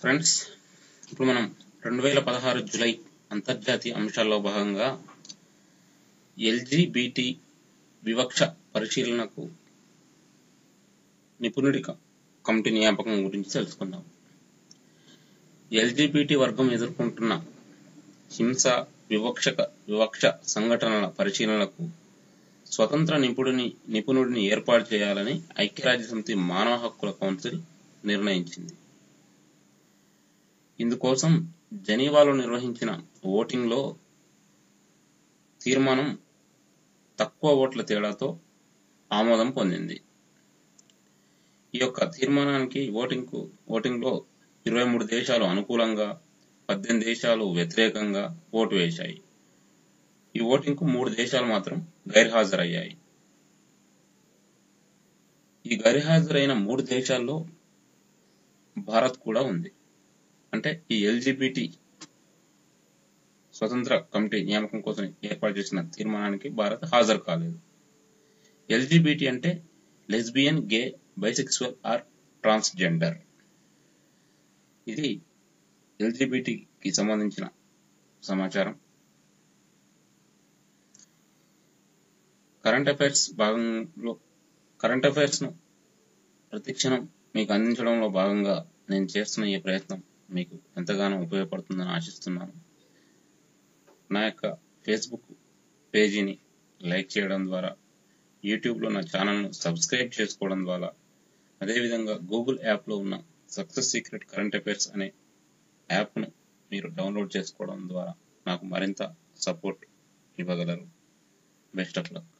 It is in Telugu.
ఫ్రెండ్స్ ఇప్పుడు మనం రెండు వేల పదహారు జూలై అంతర్జాతీయ అంశాల్లో భాగంగా ఎల్జీబీటీ వివక్ష పరిశీలనకు నిపుణుడి కమిటీ నియామకం గురించి తెలుసుకుందాం. ఎల్జీబీటీ వర్గం ఎదుర్కొంటున్న హింస వివక్షక వివక్ష సంఘటనల పరిశీలనకు స్వతంత్ర నిపుణుడిని నిపుణుడిని ఏర్పాటు చేయాలని ఐక్యరాజ్య సమితి మానవ హక్కుల కౌన్సిల్ నిర్ణయించింది. ఇందుకోసం జెనీవాలో నిర్వహించిన ఓటింగ్లో తీర్మానం తక్కువ ఓట్ల తేడాతో ఆమోదం పొందింది. ఈ యొక్క తీర్మానానికి ఓటింగ్కు ఓటింగ్లో ఇరవై మూడు దేశాలు అనుకూలంగా పద్దెనిమిది దేశాలు వ్యతిరేకంగా ఓటు వేశాయి. ఈ ఓటింగ్కు మూడు దేశాలు మాత్రం గైర్హాజరయ్యాయి. ఈ గైర్హాజరైన మూడు దేశాల్లో భారత్ కూడా ఉంది. అంటే ఈ ఎల్జిబిటి స్వతంత్ర కమిటీ నియామకం కోసం ఏర్పాటు చేసిన తీర్మానానికి భారత్ హాజరు కాలేదు. ఎల్జిబిటి అంటే lesbian gay bisexual or transgender. ఇది ఎల్జిబిటికి సంబంధించిన సమాచారం. కరెంట్ అఫైర్స్ భాగంలో కరెంట్ అఫైర్స్ను ప్రతిక్షణం మీకు అందించడంలో భాగంగా నేను చేస్తున్న ఈ ప్రయత్నం మీకు ఎంతగానో ఉపయోగపడుతుందని ఆశిస్తున్నాను. నా యొక్క ఫేస్బుక్ పేజీని లైక్ చేయడం ద్వారా యూట్యూబ్లో నా ఛానల్ను సబ్స్క్రైబ్ చేసుకోవడం ద్వారా అదేవిధంగా గూగుల్ యాప్లో ఉన్న సక్సెస్ సీక్రెట్ కరెంట్ అఫైర్స్ అనే యాప్ను మీరు డౌన్లోడ్ చేసుకోవడం ద్వారా నాకు మరింత సపోర్ట్ ఇవ్వగలరు. Best of luck.